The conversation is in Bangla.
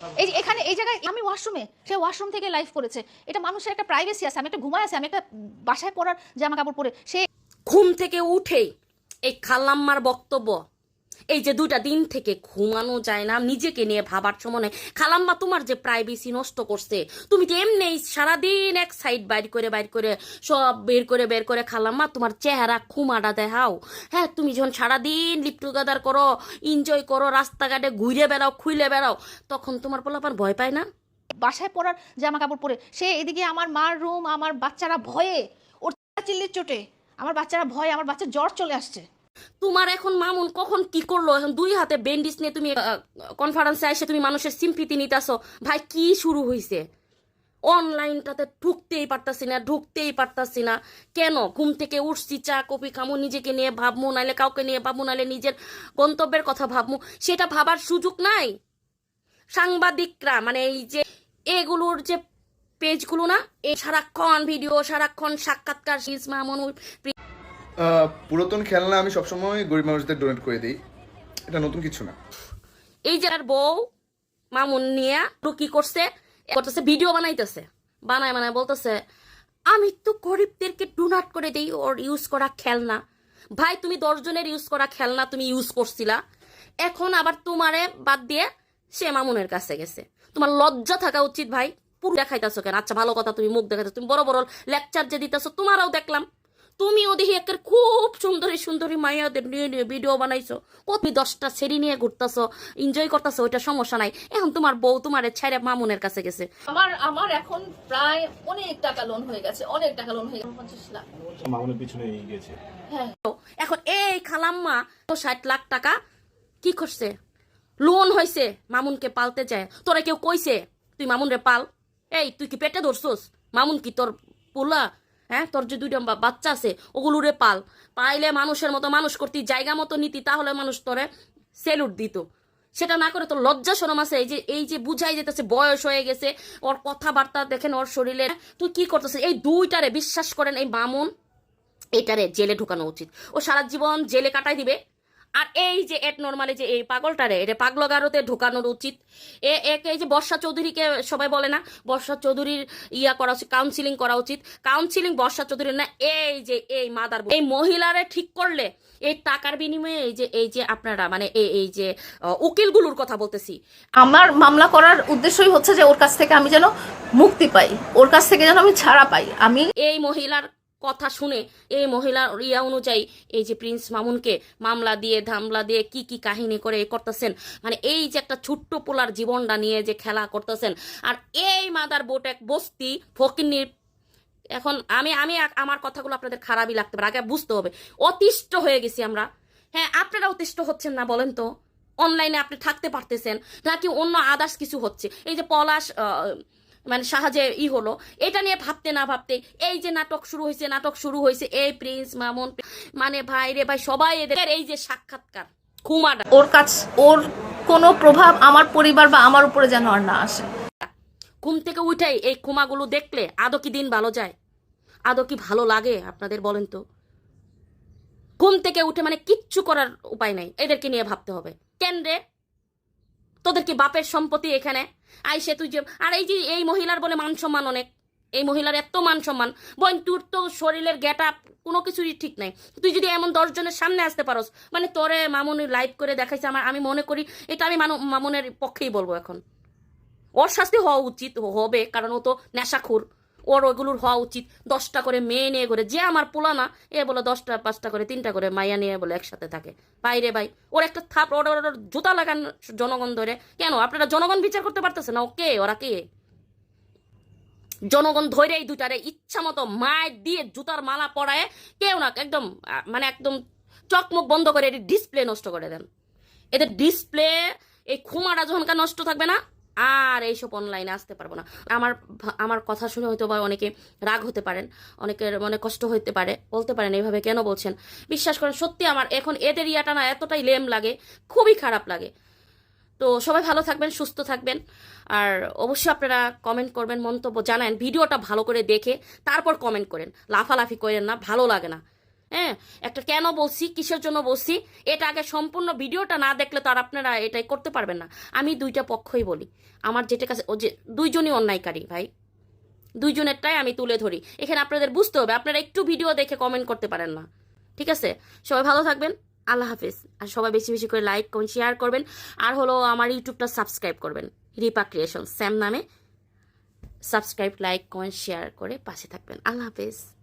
এই এখানে, এই জায়গায়, আমি ওয়াশরুমে, সে ওয়াশরুম থেকে লাইভ করেছে। এটা মানুষের একটা প্রাইভেসি আছে, আমি একটা ঘুমায় আছে, আমি একটা বাসায় পরার জামা কাপড় পরে, সে ঘুম থেকে উঠে এই খালাম্মার বক্তব্য এই যে দুটা দিন থেকে ঘুমানো যায় না, নিজেকে নিয়ে ভাবার সময় খালাম্মা, তোমার যে প্রাইভেসি নষ্ট করছে, তুমি তো এমনি সারাদিন এক সাইড বাইর করে বাইর করে, সব বের করে বের করে খালাম্মা, তোমার চেহারা খুমাটা দেখাও। হ্যাঁ তুমি যখন সারাদিন লিপ টুগেদার করো এনজয় করো, রাস্তাঘাটে ঘুরে বেড়াও, খুইলে বেড়াও, তখন তোমার পোলাপান ভয় পায় না? বাসায় পরার জামা কাপড় পরে, সে এদিকে আমার মার রুম আমার বাচ্চারা ভয়ে, ওর চিল্লির চোটে, আমার বাচ্চারা ভয়ে, আমার বাচ্চা জ্বর চলে আসছে। তোমার এখন মামুন কখন কি করল? এখন দুই হাতে বেন্ডিস নিয়ে তুমি কনফারেন্সে এসে তুমি মানুষের সিম্পিতি নিতেছো। ভাই, কি শুরু হয়েছে অনলাইনটাতে ঢুকতেই পারতাছি না, ঢুকতেই পারতাছি না। কেন? ঘুম থেকে উঠছি, চা, কফি খামো, নিজেকে নিয়ে ভাবমু, নাইলে কাউকে নিয়ে ভাবমু, নাইলে নিজের গন্তব্যের কথা ভাবমু। সেটা ভাবার সুযোগ নাই। সাংবাদিকরা মানে এই যে এগুলোর যে পেজগুলো না এই সারাক্ষণ ভিডিও সারাক্ষণ সাক্ষাৎকার শীষ মামুন পুরাতন খেলনা আমি সবসময় গরিব মানুষদের ডোনেট করে দিই। এটা নতুন কিছু না। এই যে আর বউ, মামুন নিয়ে কি করছে? করতেছে ভিডিও বানাইতেছে। বানায় বলতেছে, আমি তো গরিবদেরকে ডোনাট করে দেই, ওর ইউজ করা খেলনা। ভাই, তুমি দশজনের ইউজ করা খেলনা তুমি ইউজ করছিলা। এখন আবার তোমারে বাদ দিয়ে সে মামুনের কাছে গেছে। তোমার লজ্জা থাকা উচিত ভাই। পুরো দেখাইতেছো কেন? আচ্ছা ভালো কথা, তুমি মুখ দেখাইছো। তুমি বড় বড় লেকচার যে দিতেছো, তোমারও দেখলাম। তুমিও দেখি একের খুব সুন্দরী সুন্দরী মাইয়াদের নিয়ে নিয়ে ভিডিও বানাইছো। ও তুমি দশটা সেরি নিয়ে ঘুরতেছো এনজয় করতেছো ওইটা সমস্যা নাই। এখন তোমার বউ তোমার ছেড়ে মামুনের কাছে গেছে। আমার আমার এখন প্রায় অনেক টাকা লোন হয়ে গেছে অনেক টাকা লোন হয়ে গেছে পঞ্চাশ লাখ। মামুনের পিছনে গিয়েছে। হ্যাঁ। এখন এই খালাম্মা তো ষাট লাখ টাকা কি করছে? লোন হয়েছে মামুনকে পালতে যায়। তোরা কেউ কইছে তুই মামুন রে পাল। এই তুই কি পেটে ধরছোস? মামুন কি তোর পোলা? হ্যাঁ? তোর যে দুইটা বাচ্চা আছে ওগুলো রে পাল। পাইলে মানুষের মতো মানুষ করতি, জায়গা মতো নীতি, তাহলে মানুষ তোরে সেলুট দিত। সেটা না করে তো লজ্জা শরম আছে, এই যে এই যে বুঝাই যেতেছে, বয়স হয়ে গেছে, ওর কথাবার্তা দেখেন, ওর শরীরে, তুই কি করতেছে এই দুইটারে বিশ্বাস করেন, এই মামুন এটারে জেলে ঢুকানো উচিত। ও সারা জীবন জেলে কাটাই দিবে আর এই যে এট নর্মালি যে এই পাগলটারে এটা পাগলগারোতে ঢুকানোর উচিত। এ একে এই যে বর্ষা চৌধুরীকে সবাই বলে না বর্ষা চৌধুরীর ইয়া করা উচিত কাউন্সিলিং করা উচিত। কাউন্সিলিং বর্ষা চৌধুরীর না এই যে এই মাদার এই মহিলারে ঠিক করলে এই টাকার বিনিময়ে এই যে এই যে আপনারা মানে এই এই যে উকিলগুলোর কথা বলতেছি। আমার মামলা করার উদ্দেশ্যই হচ্ছে যে ওর কাছ থেকে আমি যেন মুক্তি পাই ওর কাছ থেকে যেন আমি ছাড়া পাই। আমি এই মহিলার কথা শুনে এই মহিলার ইয়া অনুযায়ী এই যে প্রিন্স মামুনকে মামলা দিয়ে, ধামলা দিয়ে কি কি কাহিনী করে করতেছেন মানে এই যে একটা ছোট্ট পোলার জীবনটা নিয়ে যে খেলা করতেছেন, আর এই মাদার বোট এক বস্তি ফকিন্নির, এখন আমি আমি আমার কথাগুলো আপনাদের খারাপই লাগতে পারে, আগে বুঝতে হবে, অতিষ্ঠ হয়ে গেছি আমরা। হ্যাঁ আপনারা অতিষ্ঠ হচ্ছেন না বলেন তো? অনলাইনে আপনি থাকতে পারতেছেন, নাকি অন্য আদার্স কিছু হচ্ছে? এই যে পলাশ মানে সাহায্যে ই হলো। এটা নিয়ে ভাবতে না ভাবতে এই যে নাটক শুরু হয়েছে নাটক শুরু হয়েছে এই প্রিন্স মামুন মানে ভাই রে ভাই সবাই এদের এই যে সাক্ষাৎকার খুমাটা। ওর কাছ ওর কোনো প্রভাব আমার পরিবার বা আমার উপরে যেন আর না আসে। ঘুম থেকে উঠাই এই খুমাগুলো দেখলে আদৌ কি দিন ভালো যায়? আদৌ কি ভালো লাগে আপনাদের বলেন তো? ঘুম থেকে উঠে মানে কিচ্ছু করার উপায় নাই এদেরকে নিয়ে ভাবতে হবে। কেন রে? তোদের কি বাপের সম্পত্তি এখানে? আইসে তুই যে আর এই যে এই মহিলার বলে মান সম্মান অনেক। এই মহিলার এত মান সম্মান। বোন, তোর তো শরীরের গেট আপ কোনো কিছুই ঠিক নাই। তুই যদি এমন দশজনের সামনে আসতে পারোস মানে তোরে মামনি লাইভ করে দেখাইছে আমার, আমি মনে করি এটা আমি মানু মামুনের পক্ষেই বলব এখন। অশাস্তি শাস্তি হওয়া উচিত হবে, কারণ ও তো নেশাখুর। ওর ওগুলোর হওয়া উচিত। দশটা করে মেয়ে নিয়ে করে যে আমার পোলা না, এ বলে দশটা, পাঁচটা করে, তিনটা করে মাইয়া নিয়ে বলে একসাথে থাকে। বাইরে ভাই, ওর একটা থাপ, ওর ওর জুতা লাগান জনগণ ধরে। কেন? আপনারা জনগণ বিচার করতে পারতেছে না? ও কে ওরা কে? জনগণ ধরে এই দুটারে ইচ্ছা মতো মায়ের দিয়ে জুতার মালা পরায় কেউ না, একদম মানে একদম চকমুখ বন্ধ করে এটি ডিসপ্লে নষ্ট করে দেন। এদের ডিসপ্লে এই খুমাটা যখনকার নষ্ট থাকবে না আর এইসব অনলাইনে আসতে পারব না। আমার আমার কথা শুনে হয়তো বা অনেকে রাগ হতে পারেন, অনেকের মনে কষ্ট হতে পারে, বলতে পারেন এইভাবে কেন বলছেন? বিশ্বাস করেন, সত্যি আমার এখন এদের ইয়াটা না এতটাই লেম লাগে, খুবই খারাপ লাগে। তো সবাই ভালো থাকবেন, সুস্থ থাকবেন। আর অবশ্যই আপনারা কমেন্ট করবেন, মন্তব্য জানান, ভিডিওটা ভালো করে দেখে তারপর কমেন্ট করেন। লাফালাফি করেন না, ভালো লাগে না। হ্যাঁ একটা কেন বলছি, কিসের জন্য বলছি, এটা আগে সম্পূর্ণ ভিডিওটা না দেখলে তো আর আপনারা এটাই করতে পারবেন না। আমি দুইটা পক্ষই বলি। আমার যেটা কাছে, ও যে, দুইজনই অন্যায়কারী ভাই। দুইজনেরটাই আমি তুলে ধরি। এখানে আপনাদের বুঝতে হবে, আপনারা একটু ভিডিও দেখে কমেন্ট করতে পারেন না। ঠিক আছে? সবাই ভালো থাকবেন, আল্লাহ হাফিজ। আর সবাই বেশি বেশি করে লাইক কমেন্ট শেয়ার করবেন। আর হলো আমার ইউটিউবটা সাবস্ক্রাইব করবেন। রিপা ক্রিয়েশন স্যাম নামে। সাবস্ক্রাইব লাইক কমেন্ট শেয়ার করে পাশে থাকবেন। আল্লাহ হাফিজ।